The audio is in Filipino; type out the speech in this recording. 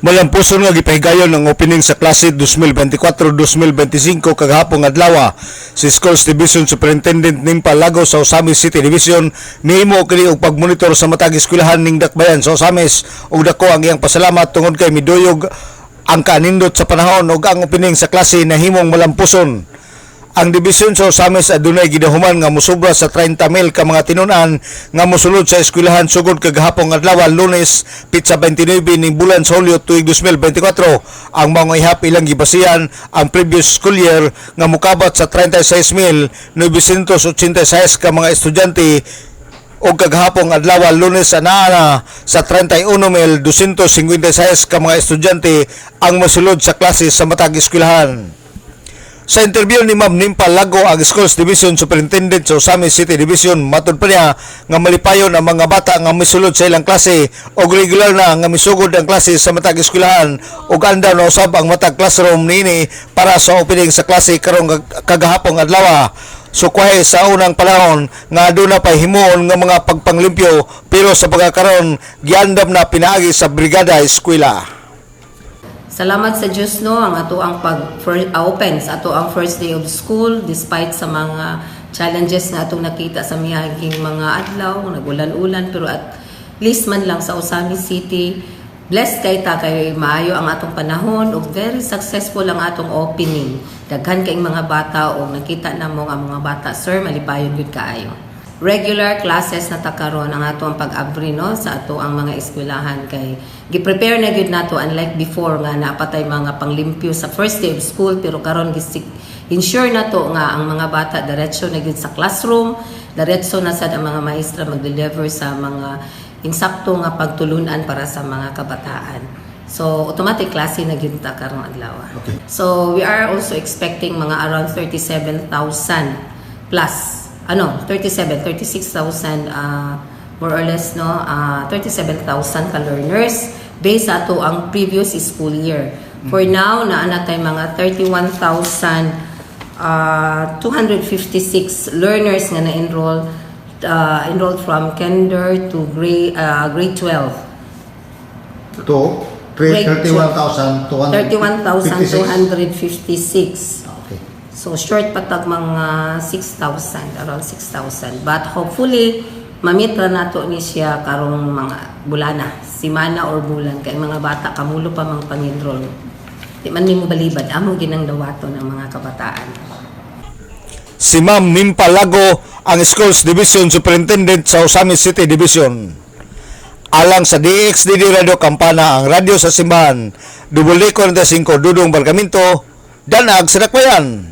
Malampuson nga gipahigayon ang opening sa klase 2024-2025 kagahapon adlaw si Schools Division Superintendent ning Palago sa Osamis City Division nihimo kini og pagmonitor sa matag eskwelahan ning Dakbayan sa Osamis ug dako ang iyang pasalamat tungod kay miduyog ang kanindot sa panahon ug ang opening sa klase nahimong malampuson. Ang dibisyon sa Osamis adunay gidahuman nga mosobra sa 30 mil ka mga tinunan nga mosulod sa eskwelahan sugod kagahapon adlaw Lunes pitsa 29 ning bulan sa Hulyo tuig 2024 ang mga ihap ilang gibasihan ang previous school year nga mukabat sa 36,986 ka mga estudyante o kagahapong adlaw Lunes sa sa 31,256 ka mga estudyante ang mosulod sa klase sa matag eskwelahan. Sa interview ni Ma'am Nimpa Lago ang Schools Division Superintendent sa Osamis City Division, matod pa niya nga malipayon ang mga bata nga misulod sa ilang klase o regular na nga misugod ang klase sa matag eskwelahan o ganda na usab ang matag classroom nini para sa opening sa klase karong kag- kagahapong adlaw. Sukwahe sa unang panahon nga aduna pa himuon nga mga pagpanglimpyo pero sa pagkakaroon giandam na pinaagi sa brigada eskwela. Salamat sa Diyos no ang ato ang pag fir- ah, open ato ang first day of school despite sa mga challenges na atong nakita sa miyaging mga adlaw nagulan-ulan pero at least man lang sa Osamis City blessed kay ta kay maayo ang atong panahon ug very successful ang atong opening. Daghan kay mga bata og nakita namo ang mga bata sir malipayon gud kaayo regular classes na ta karon ang ato ang pag-abri no? Sa ato ang mga eskwelahan kay gi-prepare na gyud nato unlike before nga napatay mga panglimpyo sa first day of school pero karon gisik ensure nato nga ang mga bata diretso na gyud sa classroom diretso na sad ang mga maestra mag-deliver sa mga insakto nga pagtulunan para sa mga kabataan. So, automatic klase na gyud ta karong adlaw. So, we are also expecting mga around 37,000 plus ano 37 36,000 uh, more or less no? Uh, 37,000 ka learners based sa ato ang previous school year. For now naa na tay mga 31,000 uh, 256 learners nga na-enroll uh, enrolled from kinder to grade uh, grade 12 to? Grade 31,256. 31,256 Okay. So short patag mga 6,000, around 6,000. But hopefully, mamitra nato ni siya karong mga bulana, simana or bulan kay mga bata kamulo pa mang pang-enroll. Di man nimo balibad amo ginang dawato ng mga kabataan. si Ma'am Nimpa Lago ang Schools Division Superintendent sa Osamis City Division. Alang sa DXDD Radio Kampana ang radyo sa simbahan, Dubuli 45 Dudong Barkamento, Danag sa Dakbayan.